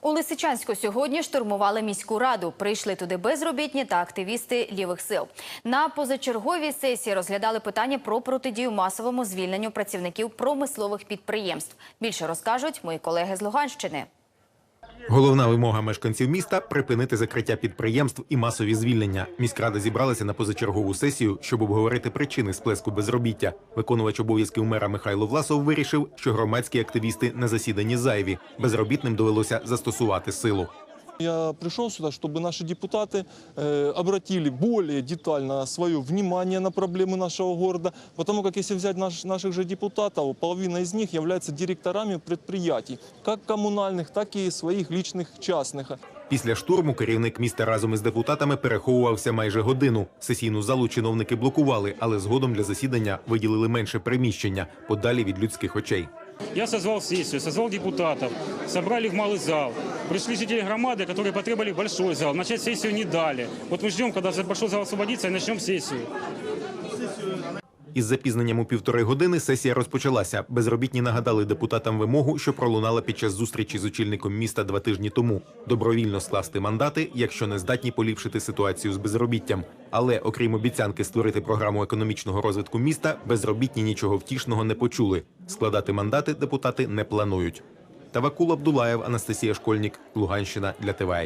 У Лисичанську сьогодні штурмували міську раду. Прийшли туди безробітні та активісти лівих сил. На позачерговій сесії розглядали питання про протидію масовому звільненню працівників промислових підприємств. Більше розкажуть мої колеги з Луганщини. Головна вимога мешканців міста припинити закриття підприємств і масові звільнення. Міськрада зібралася на позачергову сесію, щоб обговорити причини сплеску безробіття. Виконувач обов'язків мера Михайло Власов вирішив, що громадські активісти на засіданні зайві. Безробітним довелося застосувати силу. Я пришел сюда, чтобы наши депутаты э, обратили более детально свое внимание на проблемы нашего города, потому как если взять наш- наших же депутатов, половина из них являются директорами предприятий, как коммунальных, так и своих личных частных. Після штурму керівник міста разом із депутатами переховувався майже годину. Сесійну залу чиновники блокували, але згодом для засідання виділили менше приміщення подалі від людських очей. Я созвал сессию, созвал депутатов, собрали в малый зал. Пришли жители громады, которые потребовали большой зал. Начать сессию не дали. Вот мы ждем, когда большой зал освободится, и начнем сессию. Із запізненням у півтори години сесія розпочалася. Безробітні нагадали депутатам вимогу, що пролунала під час зустрічі з очільником міста два тижні тому. Добровільно скласти мандати, якщо не здатні поліпшити ситуацію з безробіттям. Але окрім обіцянки створити програму економічного розвитку міста, безробітні нічого втішного не почули. Складати мандати депутати не планують. Тавакул Абдулаєв, Анастасія Школьник, Луганщина для ТВА.